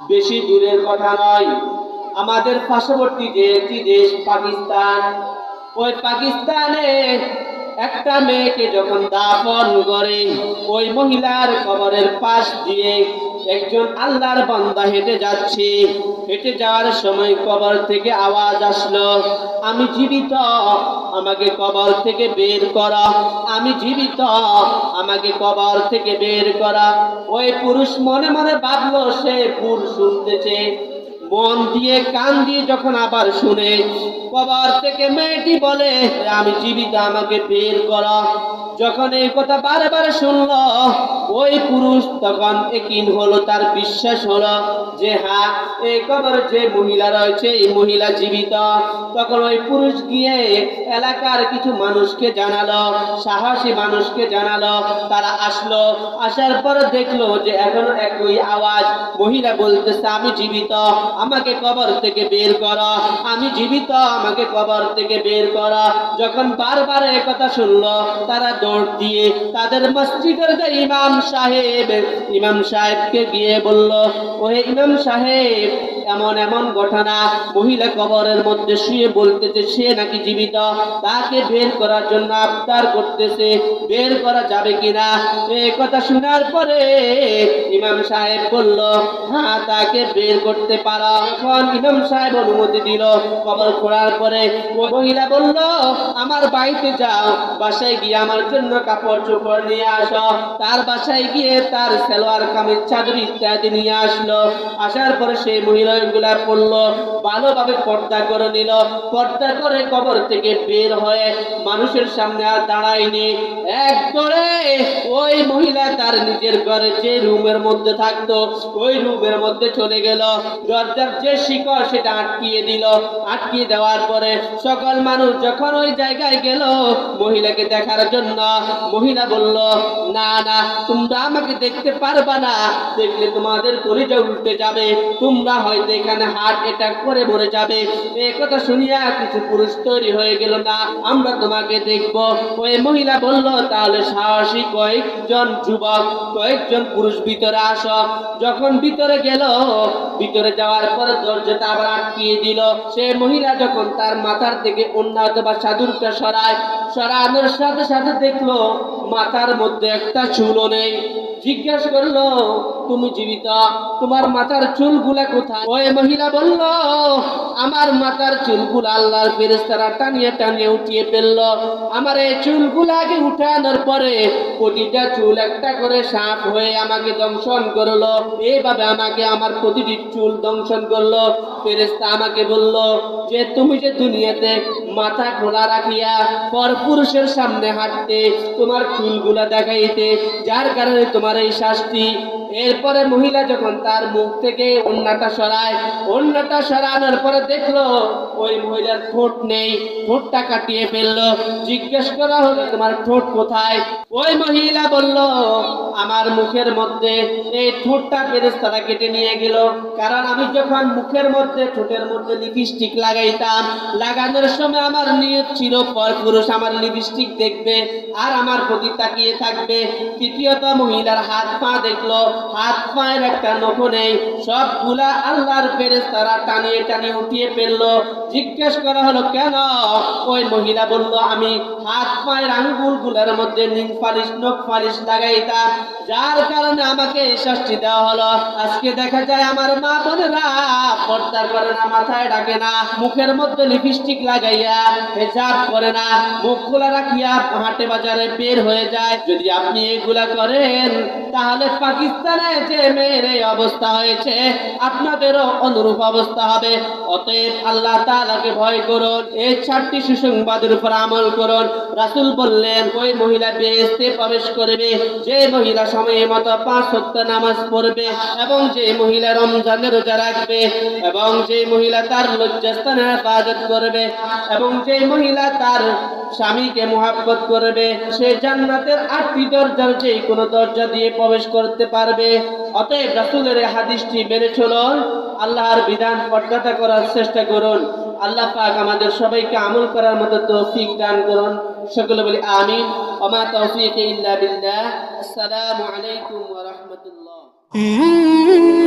বেশি দূরের কথা নয়। আমাদের পার্শ্ববর্তী যে একটি দেশ, পাকিস্তান, ওই পাকিস্তানে একটা মেয়েকে যখন দাফন করে, ওই মহিলার কবরের পাশ দিয়ে একজন আল্লাহর বান্দা হেঁটে যাচ্ছে। হেঁটে যাওয়ার সময় কবর থেকে আওয়াজ আসলো, আমি জীবিত, আমাকে কবর থেকে বের করা। আমি জীবিত, আমাকে কবর থেকে বের করা। ওই পুরুষ মনে মনে ভাবলো, সে পুর শুনতেছে। মন দিয়ে কান দিয়ে যখন আবার শুনে, কবর থেকে মেয়েটি বলে, আমি জীবিত, আমাকে বের করা। যখন এই কথা বারবার বারে শুনলো, ওই পুরুষ তখন একিন হলো, তার বিশ্বাস হলো যে হ্যাঁ এই কবর যে মহিলা রয়েছে, এই মহিলা জীবিত। তখন ওই পুরুষ গিয়ে এলাকার কিছু মানুষকে জানালো, সাহসী মানুষকে জানালো। তারা আসলো, আসার পর দেখল যে, এখনও একই আওয়াজ, মহিলা বলতেছে, আমি জীবিত। আমাকে কবর থেকে বের করা। আমি জীবিত, আমাকে কবর থেকে বের করা। যখন বারবার কথা শুনলো, তারা দৌড় দিয়ে তাদের মসজিদের যে ইমাম সাহেব, ইমাম সাহেবকে গিয়ে বলল, ওহে ইমাম সাহেব এমন এমন ঘটনা, মহিলা কবরের মধ্যে শুয়ে বলতেছে, সে নাকি জীবিত? তাকে বের করার জন্য আবদার করতেছে। বের করা যাবে কিনা? এই কথা শোনার পরে ইমাম সাহেব বলল হ্যাঁ তাকে বের করতে পারো। এখন ইমাম সাহেব অনুমতি দিল। কবর খোঁড়ার পরে মহিলা বলল, আমার বাড়িতে যাও, বাসায় গিয়ে আমার জন্য কাপড় চোপড় নিয়ে আসো। তার বাসায় গিয়ে তার সালোয়ার কামিজ চাদর ইত্যাদি নিয়ে আসলো। আসার পরে সেই মহিলাগুলা পড়ল ভালোভাবে পর্দা করে নিল। পর্দা করে কবর থেকে বের হয়ে মানুষের সামনে আর দাঁড়ায়নি। এক দৌড়ে ওই মহিলা তার নিজের ঘরে যে রুমের মধ্যে থাকতো, ওই রুমের মধ্যে চলে গেল। দরজার যে শিকড় সেটা আটকিয়ে দিল। আটকিয়ে দেওয়ার পরে সকল মানুষ যখন ওই জায়গায় গেল মহিলাকে দেখার জন্য, মহিলা বলল, না না, তোমরা আমাকে দেখতে পারবা না। দেখলে তোমাদের কলিজা উল্টে যাবে। তোমরা হয়তো এখানে হার্ট অ্যাটাক করে মরে যাবে। এই কথা শুনিয়া কিছু পুরুষ তৈরি হয়ে গেল না, আমরা তোমাকে দেখব। ওই মহিলা বলল, তাহলে সাহসী কয়েকজন যুবক, কয়েকজন পুরুষ ভিতরে আস। যখন ভিতরে গেল, ভিতরে যাওয়ার পরে দরজাটা আবার আটকিয়ে দিল। সে মহিলা যখন তার মাথার থেকে অন্য অথবা সাধুরটা সরায়, সরানোর সাথে সাথে দেখল মাথার মধ্যে একটা চুলো নেই। জিজ্ঞেস করল, তুমি জীবিত, তোমার মাথার চুলগুলা কোথায়? ওই মহিলা বলল, আমার মাথার চুলগুলা আল্লাহর ফেরেস্তারা টানিয়ে টানিয়ে উঠিয়ে ফেলল। আমার এই চুলগুলাকে উঠানোর পরে প্রতিটা চুল একটা করে সাপ হয়ে আমাকে দংশন করল। এইভাবে আমাকে আমার প্রতিটি চুল দংশন করল। ফেরেস্তা আমাকে বলল যে, তুমি যে দুনিয়াতে মাথা খোলা রাখিয়া পর পুরুষের সামনে হাঁটতে তোমার চুলগুলা দেখাইতে, যার কারণে তোমার এই শাস্তি এরপরে মহিলা যখন তার মুখ থেকে অন্যটা সরায়, অন্যটা সরানোর পরে দেখল ওই মহিলার ঠোঁট নেই, ঠোঁটটা কাটিয়ে ফেলল। জিজ্ঞেস করা হলো, তোমার ঠোঁট কোথায়? ওই মহিলা বলল, আমার মুখের মধ্যে এই ঠোঁটটা ফেরেস্তারা কেটে নিয়ে গেল। কারণ আমি যখন মুখের মধ্যে, ঠোঁটের মধ্যে লিপস্টিক লাগাইতাম, লাগানোর সময় আমার নিয়ত ছিল, পর পুরুষ আমার লিপস্টিক দেখবে আর আমার প্রতি তাকিয়ে থাকবে। তৃতীয়ত মহিলার হাত পা দেখল হাত পায়ের একটা নখ নেই। সবগুলা আল্লাহর পেরেস তারা টানিয়ে টানিয়ে উঠিয়ে ফেলল। জিজ্ঞেস করা হলো, কেন? ওই মহিলা বলল, আমি হাত পায়ের আঙ্গুলগুলোর মধ্যে নীল পালিশ, নখ পালিশ লাগাইতাম। যার কারণে আমাকে শাস্তি দেওয়া হলো। আজকে দেখা যায় আমার মা বোনেরা পর্দা করে না, মাথায় ডাকে না, মুখের মধ্যে লিপস্টিক লাগাইয়া হেজাব করে না। মুখ খোলা রাখিয়া হাটে বাজারে বের হয়ে যায়। যদি আপনি এগুলা করেন তাহলে পাকিস্তানে যে মেয়ের অবস্থা হয়েছে, আপনাদেরও অনুরূপ অবস্থা হবে। অতএব আল্লাহ তালাকে ভয় করুন, এই চারটি সুসংবাদের উপর আমল করুন। রাসুল বললেন, ওই মহিলা বেহেশতে প্রবেশ করবে, যে মহিলা সময় মতো পাঁচ সত্য নামাজ পড়বে এবং যে মহিলা রমজানের রোজা রাখবে এবং যে মহিলা তার লজ্জাস্থানের হেফাজত করবে এবং যে মহিলা তার স্বামীকে মোহাব্বত করবে, সে জান্নাতের আটটি দরজার যে কোনো দরজা দিয়ে প্রবেশ করতে পারবে। অতএব রাসুলের হাদিসটি মেনে চলুন। আল্লাহর বিধান পটকাতা করার চেষ্টা করুন। আল্লাহ পাক আমাদের সবাইকে আমল করার মতো তৌফিক দান করুন। সকলে বলি আমিন। ওমা তৌফিক ইল্লা বিল্লাহ। আসসালামু আলাইকুম ওয়া রাহমাতুল্লাহ.